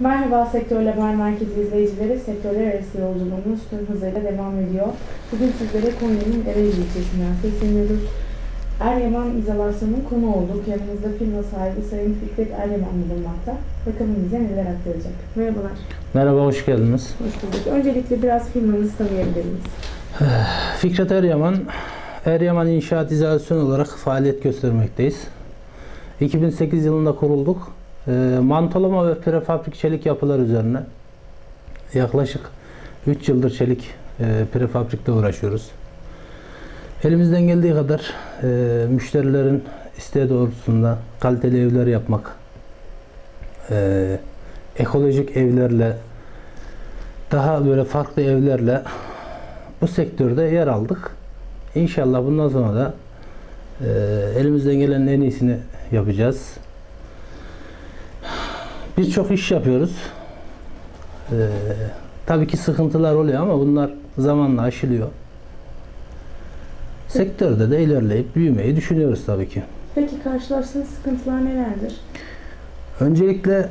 Merhaba Sektör Haber Merkezi izleyicileri. Sektörler arası yolculuğumuz tüm hızıyla devam ediyor. Bugün sizlere Konya'nın Ereğli ilçesinden sesleniyoruz. Eryaman izolasyonun konu olduk. Yanımızda firma sahibi Sayın Fikret Eryaman bulunmakta. Bakalım bize neler aktaracak. Merhabalar, Merhaba, hoş geldiniz. hoş bulduk. Öncelikle biraz firmanızı tanıyabilir miyiz? Fikret Eryaman, Eryaman İnşaat İzolasyon olarak faaliyet göstermekteyiz. 2008 yılında kurulduk. Ee, Mantolama ve prefabrik çelik yapılar üzerine yaklaşık 3 yıldır çelik e, prefabrikte uğraşıyoruz. Elimizden geldiği kadar e, müşterilerin isteği doğrultusunda kaliteli evler yapmak, e, ekolojik evlerle, daha böyle farklı evlerle bu sektörde yer aldık. İnşallah bundan sonra da elimizden gelenin en iyisini yapacağız. Birçok iş yapıyoruz. E, tabii ki sıkıntılar oluyor ama bunlar zamanla aşılıyor. Sektörde de ilerleyip büyümeyi düşünüyoruz tabii ki. Peki karşılaştığınız sıkıntılar nelerdir? Öncelikle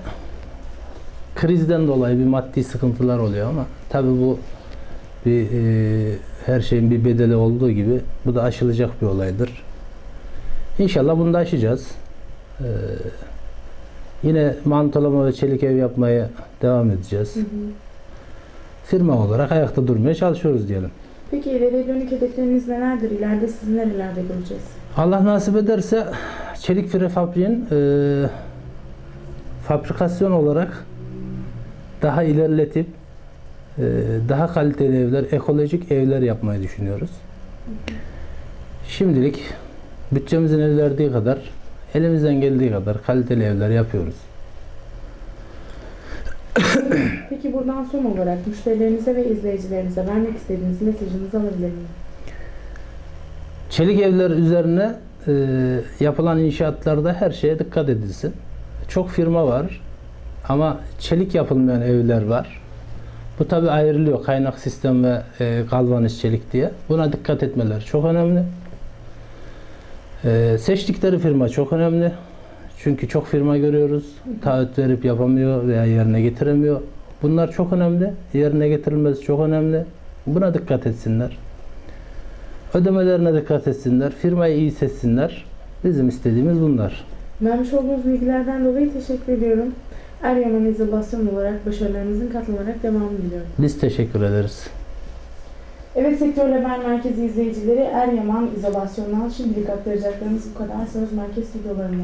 krizden dolayı bir maddi sıkıntılar oluyor ama tabii bu bir e, her şeyin bir bedeli olduğu gibi bu da aşılacak bir olaydır. İnşallah bunu da aşacağız. E, yine mantolama ve çelik ev yapmaya devam edeceğiz. Hı hı. Firma olarak ayakta durmaya çalışıyoruz diyelim. Peki ileriye dönük hedefleriniz nelerdir? İleride sizi nerelerde göreceğiz? Allah nasip ederse çelik prefabriğin e, fabrikasyon olarak daha ilerletip e, daha kaliteli evler, ekolojik evler yapmayı düşünüyoruz. Şimdilik bütçemizin el verdiği kadar, elimizden geldiği kadar kaliteli evler yapıyoruz. Peki buradan son olarak müşterilerinize ve izleyicilerinize vermek istediğiniz mesajınızı alabilir miyim? Çelik evler üzerine e, yapılan inşaatlarda her şeye dikkat edilsin. Çok firma var ama çelik yapılmayan evler var. Bu tabi ayrılıyor kaynak sistem ve e, galvaniz çelik diye. Buna dikkat etmeleri çok önemli. E, seçtikleri firma çok önemli. Çünkü çok firma görüyoruz. Taahhüt verip yapamıyor veya yerine getiremiyor. Bunlar çok önemli. Yerine getirilmesi çok önemli. Buna dikkat etsinler. Ödemelerine dikkat etsinler. Firmayı iyi seçsinler. Bizim istediğimiz bunlar. Vermiş olduğunuz bilgilerden dolayı teşekkür ediyorum. Eryaman İzolasyon olarak başarılarınızın katlanarak devamını diliyorum. Biz teşekkür ederiz. Evet Sektör Haber Merkezi izleyicileri Eryaman İzolasyon'dan şimdilik aktaracaklarımız bu kadar. Söz Merkez stüdyolarında.